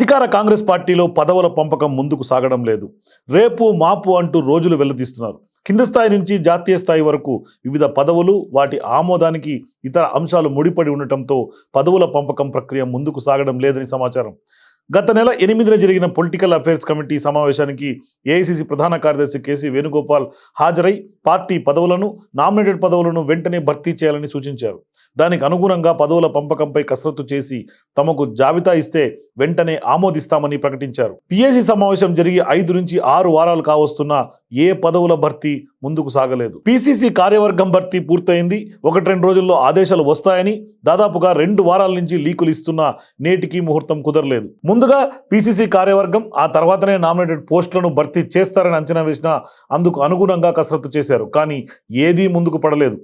అధికార కాంగ్రెస్ పార్టీలో పదవుల పంపకం ముందుకు సాగడం లేదు. రేపు మాపు అంటూ రోజులు వెల్లదీస్తున్నారు కింద స్థాయి నుంచి జాతీయ స్థాయి వరకు వివిధ పదవులు వాటి ఆమోదానికి ఇతర అంశాలు ముడిపడి ఉండటంతో పదవుల పంపకం ప్రక్రియ ముందుకు సాగడం లేదని సమాచారం. గత నెల ఎనిమిదిన జరిగిన పొలిటికల్ అఫైర్స్ కమిటీ సమావేశానికి ఏఐసిసి ప్రధాన కార్యదర్శి కేసీ వేణుగోపాల్ హాజరై పార్టీ పదవులను నామినేటెడ్ పదవులను వెంటనే భర్తీ చేయాలని సూచించారు. దానికి అనుగుణంగా పదవుల పంపకంపై కసరత్తు చేసి తమకు జాబితా ఇస్తే వెంటనే ఆమోదిస్తామని ప్రకటించారు. పిఎసి సమావేశం జరిగి ఐదు నుంచి ఆరు వారాలు కావస్తున్నా ఏ పదవుల భర్తీ ముందుకు సాగలేదు. పిసిసి కార్యవర్గం భర్తీ పూర్తయింది. ఒకటి రెండు రోజుల్లో ఆదేశాలు వస్తాయని దాదాపుగా రెండు వారాల నుంచి లీకులు ఇస్తున్నా నేటికి ముహూర్తం కుదరలేదు. ముందుగా పిసిసి కార్యవర్గం ఆ తర్వాతనే నామినేటెడ్ పోస్టులను భర్తీ చేస్తారని అంచనా వేసినా అందుకు అనుగుణంగా కసరత్తు చేశారు. కానీ ఏదీ ముందుకు పడలేదు.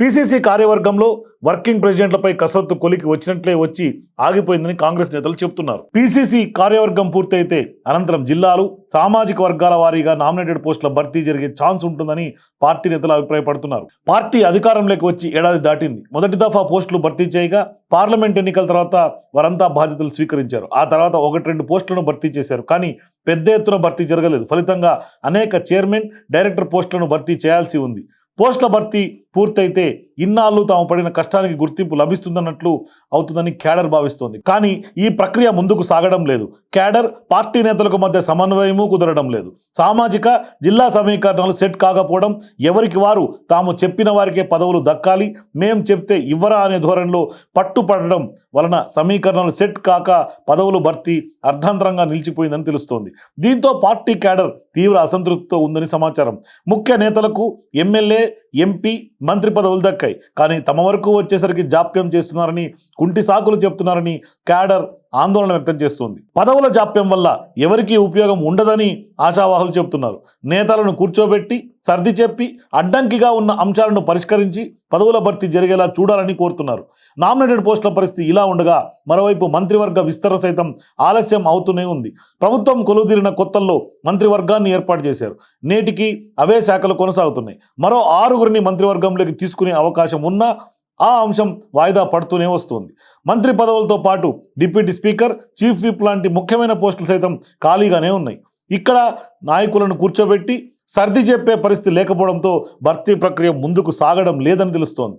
పీసీసీ కార్యవర్గంలో వర్కింగ్ ప్రెసిడెంట్లపై కసరత్తు కొలికి వచ్చినట్లే వచ్చి ఆగిపోయిందని కాంగ్రెస్ నేతలు చెబుతున్నారు. పీసీసీ కార్యవర్గం పూర్తయితే అనంతరం జిల్లాలు సామాజిక వర్గాల వారీగా నామినేటెడ్ పోస్టుల భర్తీ జరిగే ఛాన్స్ ఉంటుందని పార్టీ నేతలు అభిప్రాయపడుతున్నారు. పార్టీ అధికారంలోకి వచ్చి ఏడాది దాటింది. మొదటి దఫా పోస్టులు భర్తీ చేయగా పార్లమెంట్ ఎన్నికల తర్వాత వారంతా బాధ్యతలు స్వీకరించారు. ఆ తర్వాత ఒకటి రెండు పోస్టులను భర్తీ చేశారు. కానీ పెద్ద ఎత్తున భర్తీ జరగలేదు. ఫలితంగా అనేక చైర్మన్ డైరెక్టర్ పోస్టులను భర్తీ చేయాల్సి ఉంది. పోస్టుల భర్తీ పూర్తయితే ఇన్నాళ్ళు తాము పడిన కష్టానికి గుర్తింపు లభిస్తుందన్నట్లు అవుతుందని క్యాడర్ భావిస్తోంది. కానీ ఈ ప్రక్రియ ముందుకు సాగడం లేదు. క్యాడర్ పార్టీ నేతలకు మధ్య సమన్వయము కుదరడం లేదు. సామాజిక జిల్లా సమీకరణలు సెట్ కాకపోవడం ఎవరికి వారు తాము చెప్పిన వారికే పదవులు దక్కాలి మేం చెప్తే ఇవ్వరా అనే ధోరణిలో పట్టుపడడం వలన సమీకరణలు సెట్ కాక పదవులు భర్తీ అర్ధాంతరంగా నిలిచిపోయిందని తెలుస్తోంది. దీంతో పార్టీ క్యాడర్ తీవ్ర అసంతృప్తితో ఉందని సమాచారం. ముఖ్య నేతలకు ఎమ్మెల్యే ఎంపీ మంత్రి పదవులు దక్కాయి. కానీ తమ వరకు వచ్చేసరికి జాప్యం చేస్తున్నారని కుంటి సాకులు చెప్తున్నారని క్యాడర్ ఆందోళన వ్యక్తం చేస్తోంది. పదవుల జాప్యం వల్ల ఎవరికీ ఉపయోగం ఉండదని ఆశావాహులు చెబుతున్నారు. నేతలను కూర్చోబెట్టి సర్ది చెప్పి అడ్డంకిగా ఉన్న అంశాలను పరిష్కరించి పదవుల భర్తీ జరిగేలా చూడాలని కోరుతున్నారు. నామినేటెడ్ పోస్టుల పరిస్థితి ఇలా ఉండగా మరోవైపు మంత్రివర్గ విస్తరణ సైతం ఆలస్యం అవుతూనే ఉంది. ప్రభుత్వం కొలువుదీరిన కొత్తల్లో మంత్రివర్గాన్ని ఏర్పాటు చేశారు. నేటికి అవే శాఖలు కొనసాగుతున్నాయి. మరో ఆరుగురిని మంత్రివర్గంలోకి తీసుకునే అవకాశం ఉన్నా ఆ అంశం వాయిదా పడుతూనే వస్తుంది. మంత్రి పదవులతో పాటు డిప్యూటీ స్పీకర్ చీఫ్ విప్ లాంటి ముఖ్యమైన పోస్టులు సైతం ఖాళీగానే ఉన్నాయి. ఇక్కడ నాయకులను కూర్చోబెట్టి సర్ది చెప్పే పరిస్థితి లేకపోవడంతో భర్తీ ప్రక్రియ ముందుకు సాగడం లేదని తెలుస్తోంది.